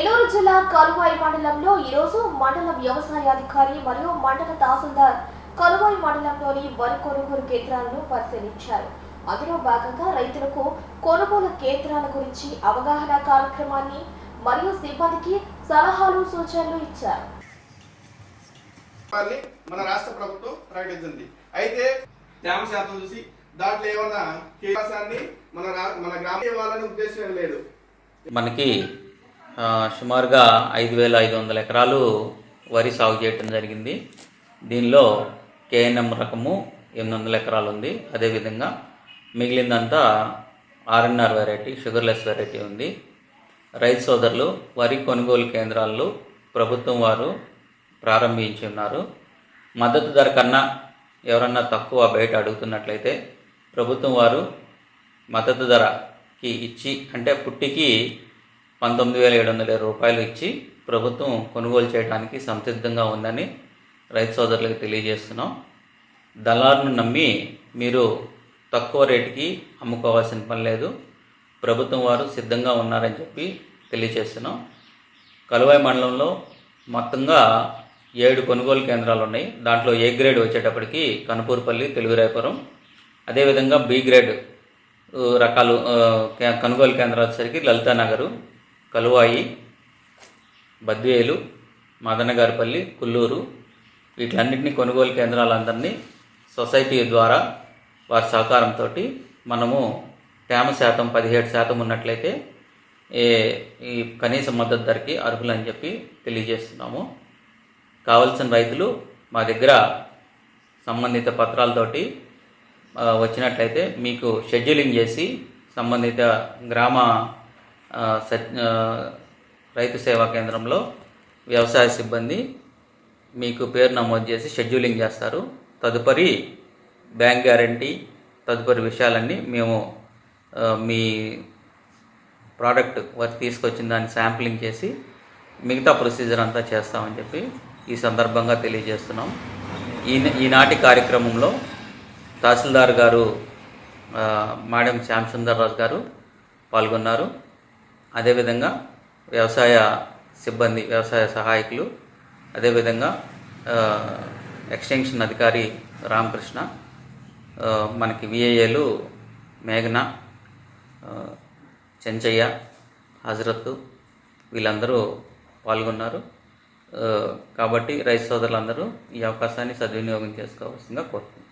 నెల్లూరు జిల్లా కలువాయి మండలంలో ఈరోజు మండల వ్యవసాయాధికారి మరియు మండల తహసీల్దార్ కలువాయి మండలంలోని వరి కొనుగోలు కేంద్రాలను పరిశీలించారు. అందులో భాగంగా రైతులకు కొనుగోలు కేంద్రాల గురించి అవగాహన కార్యక్రమాన్ని మరియు సిబ్బందికి సలహాలు సూచనలు ఇచ్చారు. మన రాష్ట్ర ప్రభుత్వం ప్రకటించింది. అయితే తేమ శాతం చూసి దాంట్లో ఏమన్నా మన మన గ్రామీణ ఉద్దేశం లేదు. మనకి సుమారుగా ఐదు వేల ఐదు వందల ఎకరాలు వరి సాగు చేయటం జరిగింది. దీనిలో కేఎన్ఎం రకము ఎనిమిది వందల ఎకరాలు ఉంది. అదేవిధంగా మిగిలిందంతా ఆర్ఎన్ఆర్ వెరైటీ షుగర్లెస్ వెరైటీ ఉంది. రైతు సోదరులు వరి కొనుగోలు కేంద్రాల్లో ప్రభుత్వం వారు ప్రారంభించి ఉన్నారు మద్దతు ధర కన్నా ఎవరన్నా తక్కువ బయట అడుగుతున్నట్లయితే ప్రభుత్వం వారు మద్దతు ధరకి ఇచ్చి అంటే పుట్టికి పంతొమ్మిది వేల ఏడు వందల రూపాయలు ఇచ్చి ప్రభుత్వం కొనుగోలు చేయడానికి సంసిద్ధంగా ఉందని రైతు సోదరులకు తెలియజేస్తున్నాం. దళారును నమ్మి మీరు తక్కువ రేటుకి అమ్ముకోవాల్సిన పని లేదు. ప్రభుత్వం వారు సిద్ధంగా ఉన్నారని చెప్పి తెలియజేస్తున్నాం. కలువాయి మండలంలో మొత్తంగా ఏడు కొనుగోలు కేంద్రాలు ఉన్నాయి. దాంట్లో ఏ గ్రేడ్ వచ్చేటప్పటికి కనుపూరుపల్లి తెలుగురాయపురం అదేవిధంగా బి గ్రేడ్ రకాలు కే- కొనుగోలు కేంద్రాలు వచ్చేసరికి లలితానగరు కలువాయి బద్వేలు మదనగారిపల్లి కుల్లూరు వీటిలన్నింటినీ కొనుగోలు కేంద్రాలందరినీ సొసైటీ ద్వారా వారి సహకారంతో మనము తేమ శాతం పదిహేడు శాతం ఉన్నట్లయితే ఏ ఈ కనీస మద్దతు ధరకి అర్హులని చెప్పి తెలియజేస్తున్నాము. కావలసిన రైతులు మా దగ్గర సంబంధిత పత్రాలతోటి వచ్చినట్లయితే మీకు షెడ్యూలింగ్ చేసి సంబంధిత గ్రామ రైతు సేవా కేంద్రంలో వ్యవసాయ సిబ్బంది మీకు పేరు నమోదు చేసి షెడ్యూలింగ్ చేస్తారు. తదుపరి బ్యాంక్ గ్యారంటీ తదుపరి విషయాలన్నీ మేము మీ ప్రోడక్ట్ వారు తీసుకొచ్చిన దాన్ని శాంప్లింగ్ చేసి మిగతా ప్రొసీజర్ అంతా చేస్తామని చెప్పి ఈ సందర్భంగా తెలియజేస్తున్నాం. ఈ ఈనాటి కార్యక్రమంలో తహసీల్దార్ గారు మేడం శ్యామ్ సుందర్ రాజు గారు పాల్గొన్నారు. అదేవిధంగా వ్యవసాయ సిబ్బంది వ్యవసాయ సహాయకులు అదేవిధంగా ఎక్స్టెన్షన్ అధికారి రామకృష్ణ మనకి విఏఏలు మేఘన చెంచయ్య హజరత్తు వీళ్ళందరూ పాల్గొన్నారు. కాబట్టి రైతు సోదరులందరూ ఈ అవకాశాన్ని సద్వినియోగం చేసుకోవాల్సిందిగా కోరుతున్నాను